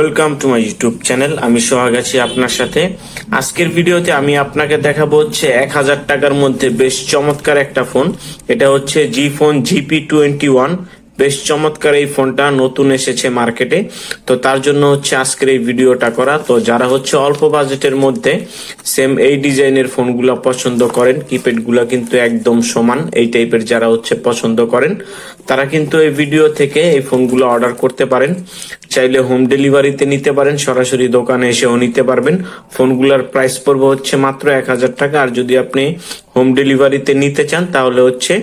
Welcome to my YouTube channel. আমি সোহাগ আছি আপনার সাথে। আজকের ভিডিওতে আমি আপনাকে দেখাবো হচ্ছে এক হাজার টাকার মধ্যে বেশ চমৎকার একটা ফোন। এটা হচ্ছে G phone GP twenty one বেশ চমৎকার এই ফোনটা নতুন এসেছে মার্কেটে। তো তার জন্য হচ্ছে আজকের এই ভিডিওটা করা। তো যারা হচ্ছে অল্প বাজেটের মধ্যে সেম এই ডিজাইনের ফোনগুলো পছন্দ করেন কিপ্যাডগুলা কিন্তু একদম সমান এই টাইপের যারা হচ্ছে পছন্দ করেন, তারা কিন্তু এই ভিডিও থেকে এই ফোনগুলো অর্ডার করতে পারেন। চাইলে হোম ডেলিভারিতে নিতে পারেন, সরাসরি দোকানে এসেও নিতে পারবেন। ফোনগুলোর প্রাইস পড়বে হচ্ছে মাত্র এক হাজার টাকা। আর যদি আপনি হোম ডেলিভারিতে নিতে চান, তাহলে হচ্ছে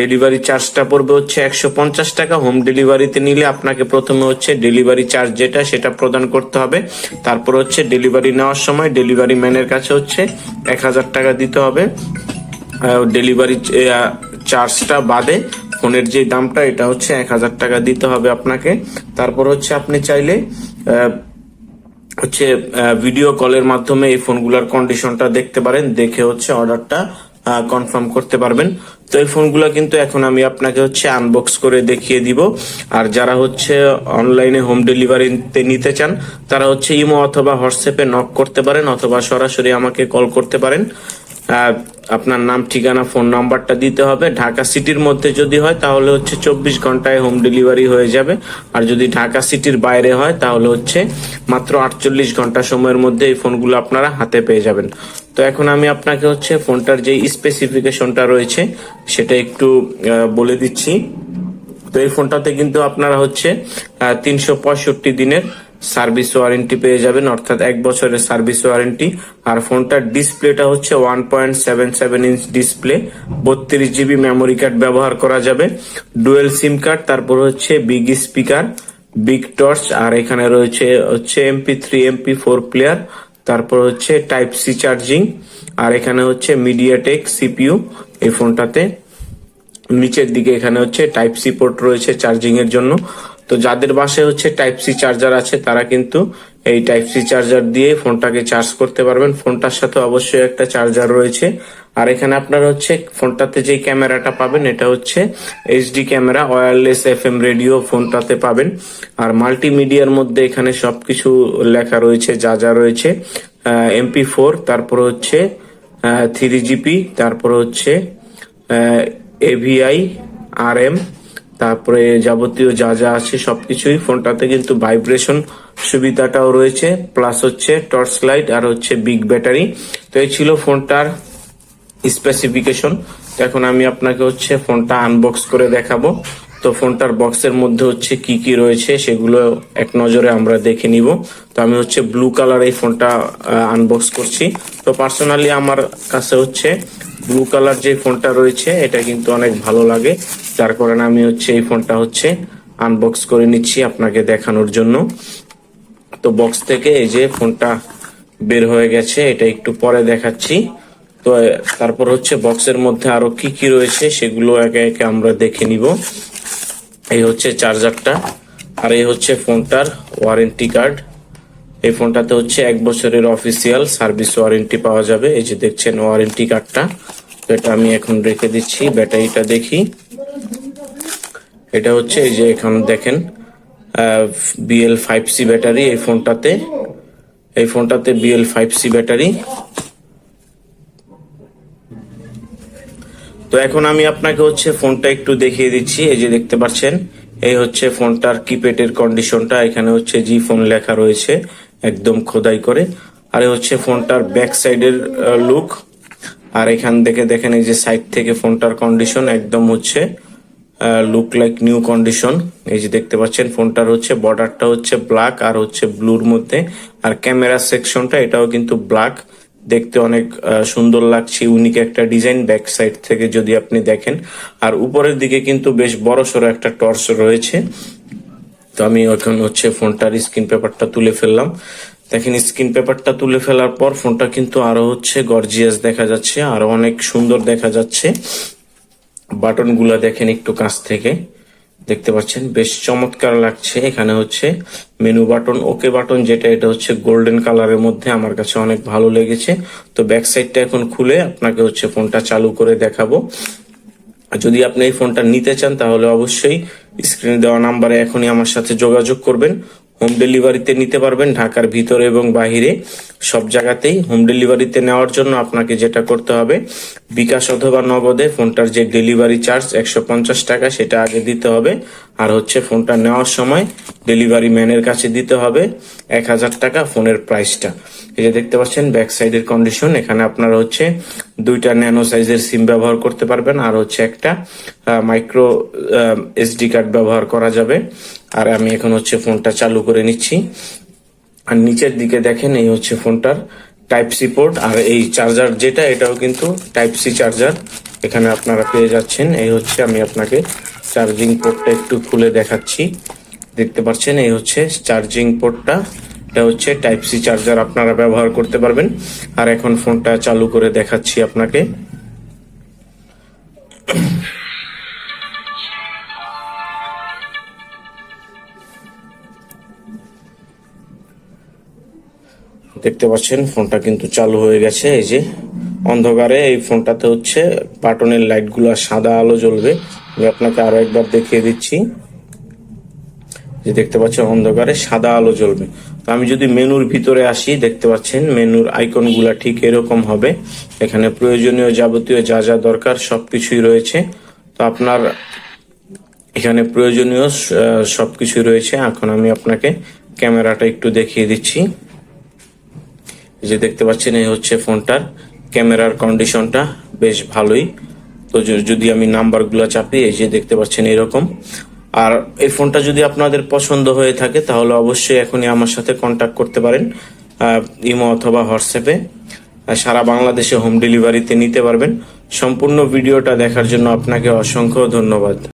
ডেলিভারি চার্জটা পড়বে হচ্ছে একশো পঞ্চাশ টাকা। হোম ডেলিভারিতে নিলে আপনাকে প্রথমে হচ্ছে ডেলিভারি চার্জ যেটা, সেটা প্রদান করতে হবে। তারপর হচ্ছে ডেলিভারি নেওয়ার সময় ডেলিভারি ম্যানের কাছে হচ্ছে এক হাজার টাকা দিতে হবে। ডেলিভারি চার্জটা বাদে ফোনের যে দামটা, এটা হচ্ছে এক হাজার টাকা দিতে হবে আপনাকে। তারপর হচ্ছে আপনি চাইলে হচ্ছে ভিডিও কলের মাধ্যমে এই ফোনগুলোর কন্ডিশনটা দেখতে পারেন। দেখে হচ্ছে অর্ডারটা কনফার্ম করতে পারবেন। তো এই ফোনগুলো কিন্তু এখন আমি আপনাকে হচ্ছে আনবক্স করে দেখিয়ে দিব। আর যারা হচ্ছে অনলাইনে হোম ডেলিভারিতে নিতে চান, তারা হচ্ছে ইমো অথবা হোয়াটসঅ্যাপে নক করতে পারেন অথবা সরাসরি আমাকে কল করতে পারেন। আপনার নাম, ঠিকানা ফোন নাম্বারটা দিতে হবে। ঢাকা সিটির মধ্যে যদি হয়, তাহলে হচ্ছে চব্বিশ ঘন্টায় হোম ডেলিভারি হয়ে যাবে। আর যদি ঢাকা সিটির বাইরে হয়, তাহলে হচ্ছে মাত্র আটচল্লিশ ঘণ্টা সময়ের মধ্যে এই ফোনগুলো আপনারা হাতে পেয়ে যাবেন। তো এখন আমি আপনাকে হচ্ছে ফোনটার যে স্পেসিফিকেশনটা রয়েছে, সেটা একটু বলে দিচ্ছি। তো এই ফোনটাতে কিন্তু আপনারা হচ্ছে তিনশো পঁয়ষট্টি দিনের সার্ভিস ওয়ারেন্টি পেয়ে যাবেন, অর্থাৎ এক বছরের সার্ভিস ওয়ারেন্টি। আর ফোনটার ডিসপ্লেটা হচ্ছে one point seven seven inch display, বত্রিশ জিবি মেমোরি কার্ড ব্যবহার করা যাবে। ডুয়েল সিম কার্ড তারপর হচ্ছে বিগ স্পিকার বিগ টর্চ আর এখানে রয়েছে হচ্ছে MP three MP four player তারপর হচ্ছে টাইপ সি চার্জিং আর এখানে হচ্ছে মিডিয়াটেক সিপিইউ এই ফোনটাতে। নিচের দিকে এখানে হচ্ছে টাইপ সি পোর্ট রয়েছে চার্জিং এর জন্য। তো যাদের বাসে হচ্ছে টাইপ সি চার্জার আছে, তারা কিন্তু এই টাইপ সি চার্জার দিয়ে ফোনটাকে চার্জ করতে পারবেন। ফোনটার সাথে অবশ্যই একটা চার্জার রয়েছে। আর এখানে আপনার হচ্ছে ফোনটাতে যে ক্যামেরাটা পাবেন, এটা হচ্ছে HD camera wireless F M radio ফোনটাতে পাবেন। আর মাল্টিমিডিয়ার মধ্যে এখানে সবকিছু লেখা রয়েছে, যা যা রয়েছে। এমপি ফোর তারপর হচ্ছে থ্রি জিপি তারপর হচ্ছে এভিআই আর এম তারপরে যাবতীয় যা যা আছে সবকিছুই ফোনটাতে কিন্তু ভাইব্রেশন সুবিধাটাও রয়েছে। প্লাস হচ্ছে টর্চ লাইট আর হচ্ছে বিগ ব্যাটারি তো এই ছিল ফোনটার স্পেসিফিকেশন এখন আমি আপনাকে হচ্ছে ফোনটা আনবক্স করে দেখাবো। তো ফোনটার বক্সের মধ্যে হচ্ছে কি কি রয়েছে সেগুলো এক নজরে আমরা দেখে নিব। তো আমি হচ্ছে ব্লু কালার এই ফোনটা আনবক্স করছি। তো পার্সোনালি আমার কাছে হচ্ছে ব্লু কালার যে ফোনটা রয়েছে, এটা কিন্তু অনেক ভালো লাগে। যার কারণে আমি হচ্ছে এই ফোনটা হচ্ছে আনবক্স করে নিচ্ছি আপনাকে দেখানোর জন্য। তো বক্স থেকে এই যে ফোনটা বের হয়ে গেছে, এটা একটু পরে দেখাচ্ছি। তো তারপর হচ্ছে বক্সের মধ্যে আরও কি কি রয়েছে সেগুলো একে একে আমরা দেখে নিব। এই হচ্ছে চার্জারটা, আর এই হচ্ছে ফোনটার ওয়ারেন্টি কার্ড। এই ফোনটাতে হচ্ছে এক বছরের অফিসিয়াল সার্ভিস ওয়ারেন্টি পাওয়া যাবে। এই যে দেখছেন ওয়ারেন্টি কার্ডটা, তো এটা আমি এখন রেখে দিচ্ছি, ব্যাটারিটা দেখি। এটা হচ্ছে এই যে এখন দেখেন বিএল ফাইভ সি ব্যাটারি এই ফোনটাতে। এই ফোনটাতে বিএল ফাইভ সি ব্যাটারি। তো এখন আমি আপনাকে হচ্ছে ফোনটা একটু দেখিয়ে দিচ্ছি, এই যে দেখতে পাচ্ছেন, এই হচ্ছে ফোনটার কিপ্যাডের কন্ডিশনটা, এখানে হচ্ছে জি ফোন লেখা রয়েছে, একদম খোদাই করে। আর হচ্ছে ফোনটার ব্যাক সাইডের লুক। আর এখান থেকে দেখেন এই যে সাইড থেকে ফোনটার কন্ডিশন, একদম হচ্ছে লুক লাইক নিউ কন্ডিশন। এই যে দেখতে পাচ্ছেন, ফোনটার হচ্ছে বর্ডারটা হচ্ছে ব্ল্যাক আর হচ্ছে ব্লুর মধ্যে। আর ক্যামেরা সেকশনটা এটাও কিন্তু ব্ল্যাক। দেখতে অনেক সুন্দর লাগছে ইউনিক একটা ডিজাইন ব্যাক সাইড থেকে যদি আপনি দেখেন। আর উপরের দিকে কিন্তু বেশ বড় সড়ো একটা টর্চ রয়েছে। তো আমি এখন হচ্ছে ফোনটার স্ক্রিন পেপারটা তুলে ফেললাম। দেখেন স্ক্রিন পেপারটা তুলে ফেলার পর ফোনটা কিন্তু আরও হচ্ছে গর্জিয়াস দেখা যাচ্ছে, আরও অনেক সুন্দর দেখা যাচ্ছে। বাটনগুলা দেখেন একটু কাছ থেকে। দেখতে পাচ্ছেন, বেশ চমৎকার লাগছে। এখানে হচ্ছে মেনু বাটন ওকে বাটন যেটা, এটা হচ্ছে গোল্ডেন কালারের মধ্যে আমার কাছে অনেক ভালো লেগেছে। তো ব্যাক সাইডটা এখন খুলে আপনাকে হচ্ছে ফোনটা চালু করে দেখাবো। যদি আপনি এই ফোনটা নিতে চান, তাহলে অবশ্যই স্ক্রিনে দেওয়া নাম্বারে এখনই আমার সাথে যোগাযোগ করবেন। হোম ডেলিভারিতে নিতে পারবেন ঢাকার ভিতরে এবং বাহিরে। সব জায়গাতেই হোম ডেলিভারিতে নেওয়ার জন্য আপনাকে যেটা করতে হবে, বিকাশ অথবা নগদে ফোনটার যে ডেলিভারি চার্জ একশো পঞ্চাশ টাকা সেটা আগে দিতে হবে। আর হচ্ছে ফোনটা নেওয়ার সময় ডেলিভারি ম্যানের কাছে দিতে হবে। এক হাজার টাকা ফোনের প্রাইসটা। এই যে দেখতে পাচ্ছেন ব্যাক সাইডের কন্ডিশন এখানে আপনারা হচ্ছে দুইটা ন্যানো সাইজের সিম ব্যবহার করতে পারবেন, আর হচ্ছে একটা মাইক্রো এসডি কার্ড ব্যবহার করা যাবে। আর আমি এখন হচ্ছে ফোনটা চালু করে নিচ্ছি। আর নিচের দিকে দেখেন, এই হচ্ছে ফোনটার টাইপ সি পোর্ট আর এই চার্জার যেটা, এটাও কিন্তু টাইপ সি চার্জার এখানে আপনারা পেয়ে যাচ্ছেন, এই হচ্ছে আমি আপনাকে চার্জিং পোর্টটা একটু খুলে দেখাচ্ছি। দেখতে পাচ্ছেন, এই হচ্ছে চার্জিং পোর্টটা এটা হচ্ছে টাইপ সি চার্জার আপনারা ব্যবহার করতে পারবেন। আর এখন ফোনটা চালু করে দেখাচ্ছি আপনাকে। দেখতে পাচ্ছেন, ফোনটা কিন্তু চালু হয়ে গেছে। এই যে অন্ধকারে এই ফোনটাতে হচ্ছে বাটনের লাইটগুলো সাদা আলো জ্বলবে। আমি আপনাকে আরও একবার দেখিয়ে দিচ্ছি। যে দেখতে পাচ্ছেন, অন্ধকারে সাদা আলো জ্বলবে। তো আমি যদি মেনুর ভিতরে আসি দেখতে পাচ্ছেন মেনুর আইকনগুলা ঠিক এরকম হবে। এখানে প্রয়োজনীয় যাবতীয় যা যা দরকার সবকিছুই রয়েছে। তো আপনার এখানে প্রয়োজনীয় আহ, সবকিছুই রয়েছে। এখন আমি আপনাকে ক্যামেরাটা একটু দেখিয়ে দিচ্ছি। যে দেখতে পাচ্ছেন এই হচ্ছে ফোনটার। ক্যামেরার কন্ডিশনটা বেশ ভালোই। তো যদি আমি নাম্বারগুলো চাপি এই যে দেখতে পাচ্ছেন এরকম। আর এই ফোনটা যদি আপনাদের পছন্দ হয়ে থাকে, তাহলে অবশ্যই এখনই আমার সাথে কন্ট্যাক্ট করতে পারেন ইমো অথবা হোয়াটসঅ্যাপে। সারা বাংলাদেশে হোম ডেলিভারিতে নিতে পারবেন। সম্পূর্ণ ভিডিওটা দেখার জন্য আপনাকে অসংখ্য ধন্যবাদ।